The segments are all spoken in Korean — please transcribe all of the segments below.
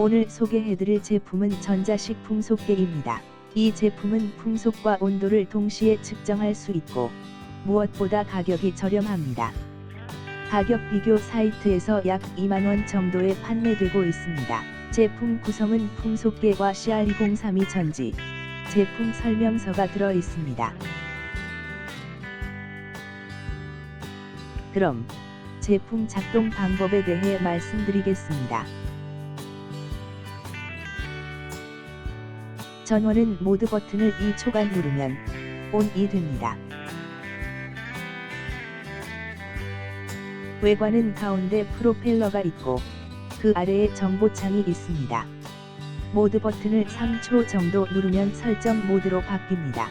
오늘 소개해드릴 제품은 전자식품 속개입니다. 이 제품은 풍속과 온도를 동시에 측정할 수 있고 무엇보다 가격이 저렴합니다. 가격 비교 사이트에서 약 2만원 정도에 판매되고 있습니다. 제품 구성은 풍속개와 CR2032 전지, 제품 설명서가 들어 있습니다. 그럼 제품 작동 방법에 대해 말씀드리겠습니다. 전원은 모드 버튼을 2초간 누르면 ON이 됩니다. 외관은 가운데 프로펠러가 있고 그 아래에 정보창이 있습니다. 모드 버튼을 3초 정도 누르면 설정 모드로 바뀝니다.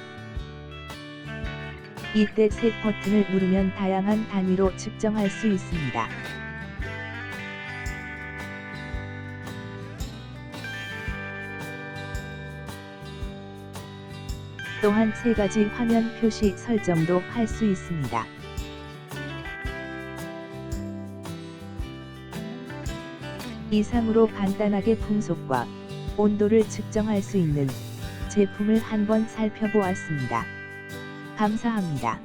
이때 셋 버튼을 누르면 다양한 단위로 측정할 수 있습니다. 또한 세 가지 화면 표시 설정도 할 수 있습니다. 이상으로 간단하게 풍속과 온도를 측정할 수 있는 제품을 한번 살펴보았습니다. 감사합니다.